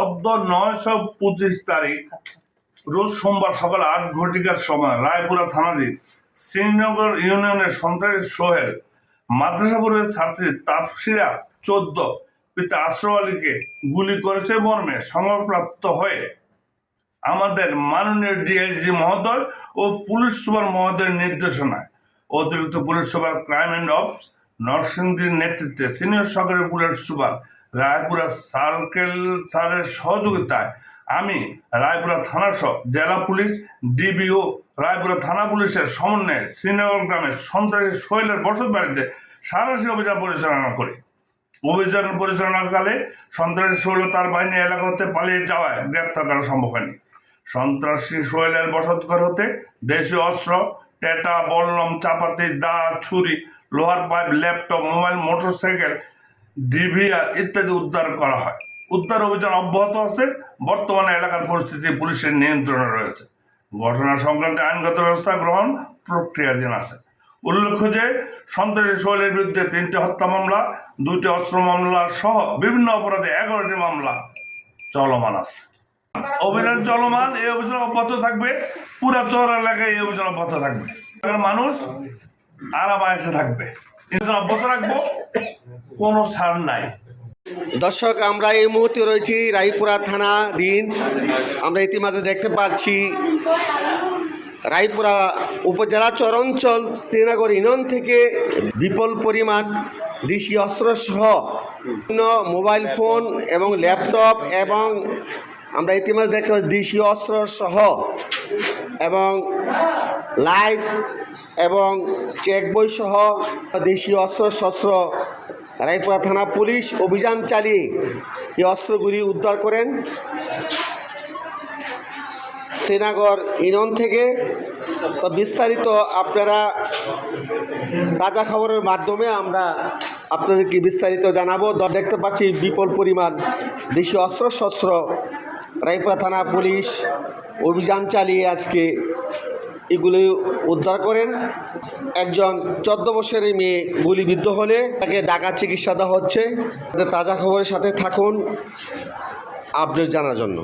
অদ্য নয়শো পঁচিশ তারিখ, রোজ সোমবার সকাল আট ঘটিকার সময় রায়পুরা থানাধীন শ্রীনগর ইউনিয়নের সন্ত্রাসী সোহেল, মাদ্রাসাপুরের ছাত্রী তাপসিরা চোদ্দ, পিতা আলীকে গুলি করেছে মর্মে সংবাদপ্রাপ্ত হয়ে। আমাদের মাননীয় ডিআইজি মহোদয় ও পুলিশ সুপার মহোদয়ের নির্দেশনায় অতিরিক্ত police super crime and ops নরসিংদীর নেতৃত্বে সিনিয়র সহকারী পুলিশ সুপার রায়পুরা সার্কেল স্যারের সহযোগিতায় আমি রায়পুরা থানা সহ জেলা পুলিশ, ডিবিও, রায়পুরা থানা পুলিশের সমন্বয়ে শ্রীনগর গ্রামের সন্ত্রাসী সোহেলের বসত বাড়িতে সারাশি অভিযান পরিচালনা করি। অভিযান পরিচালনাকালে সন্ত্রাসী ও তার বাহিনী এলাকা হতে পালিয়ে যাওয়ায় গ্রেপ্তার করা সম্ভব হয়নি। সন্ত্রাসী সোহেলের বসতঘর হতে দেশীয় অস্ত্র, টেটা বল্লম চাপাতি, দা, ছুরি, লোহার pipe, laptop, mobile, motorcycle DVR ইত্যাদি উদ্ধার করা হয়। উদ্ধার অভিযান অব্যাহত আছে। বর্তমানে এলাকার পরিস্থিতি পুলিশের নিয়ন্ত্রণে রয়েছে। ঘটনা সংক্রান্তে আইনগত ব্যবস্থা গ্রহণ প্রক্রিয়াধীন আছে। উল্লেখ্য যে, সন্ত্রাসী সোহেলের বিরুদ্ধে তিনটি হত্যা মামলা দুটি অস্ত্র মামলা সহ বিভিন্ন অপরাধে এগারোটি মামলা চলমান আছে। অভিযান চলমান, এই অভিযান অব্যাহত থাকবে। পুরা চর এলাকায় এই অভিযান অব্যাহত থাকবে। মানুষ আরামায়েসে থাকবে। অভিযান অব্যাহত রাখব, কোনো নাই। দর্শক, আমরা এই মুহূর্তে রয়েছি রায়পুরা থানা দিন। আমরা ইতিমাঝে দেখতে পাচ্ছি, রায়পুরা উপজেলা চরাঞ্চল শ্রীনগর ইনন থেকে বিপুল পরিমাণ দেশি অস্ত্র সহ বিভিন্ন মোবাইল ফোন এবং ল্যাপটপ এবং আমরা ইতিমধ্যে দেখতে পাচ্ছি দেশি অস্ত্র সহ এবং লাইট এবং চেক বই সহ দেশীয় অস্ত্র শস্ত্র রায়পুরা থানা পুলিশ অভিযান চালিয়ে এই অস্ত্রগুলি উদ্ধার করেন। শ্রীনগর ইনন থেকে। তো বিস্তারিত আপনারা তাজা খবরের মাধ্যমে আমরা আপনাদেরকে বিস্তারিত জানাব। দেখতে পাচ্ছি বিপুল পরিমাণ দেশীয় অস্ত্র শস্ত্র রায়পুরা থানা পুলিশ অভিযান চালিয়ে আজকে এগুলি উদ্ধার করেন। একজন চোদ্দ বছরের মেয়ে গুলিবিদ্ধ হলে তাকে ডাকা চিকিৎসা দেওয়া হচ্ছে। তাদের তাজা খবরের সাথে থাকুন, আপডেট জানার জন্য।